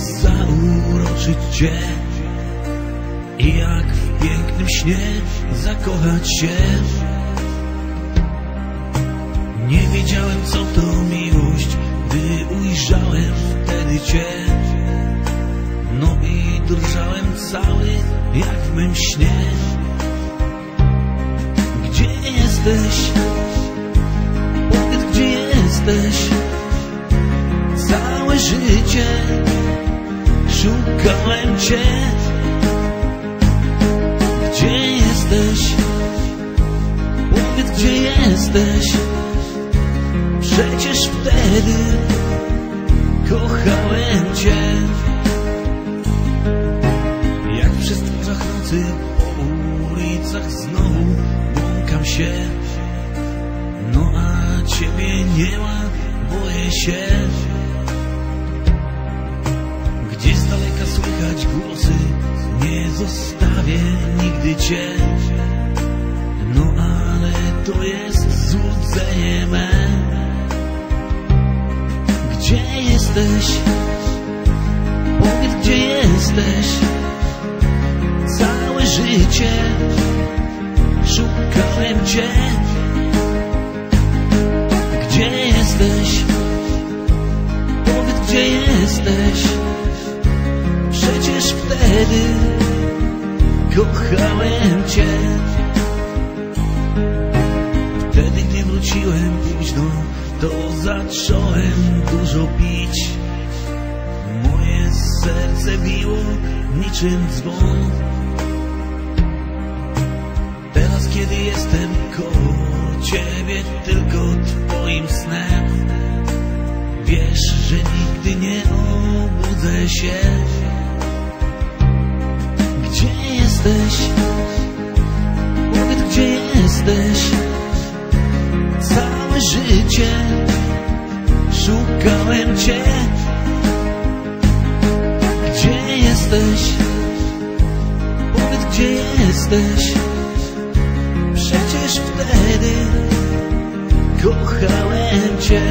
zauroczyć Cię i jak w pięknym śnie zakochać się. Nie wiedziałem co to miłość, gdy ujrzałem wtedy Cię. No i drżałem cały jak w mym śnie. Gdzie jesteś? Powiedz gdzie jesteś? Całe życie szukałem Cię. Gdzie jesteś? Powiedz gdzie jesteś? Przecież wtedy kochałem Cię. Jak w przestworzach nocy po ulicach znowu błąkam się. No a Ciebie nie ma, boję się. Cię. No ale to jest złudzenie me. Gdzie jesteś? Powiedz, gdzie jesteś? Całe życie szukałem Cię. Gdzie jesteś? Powiedz, gdzie jesteś? Kochałem Cię. Wtedy, gdy wróciłem późno, to zacząłem dużo pić. Moje serce biło niczym dzwon. Teraz, kiedy jestem koło Ciebie, tylko Twoim snem, wiesz, że nigdy nie obudzę się. Cię. Gdzie jesteś? Powiedz, gdzie jesteś? Przecież wtedy kochałem Cię.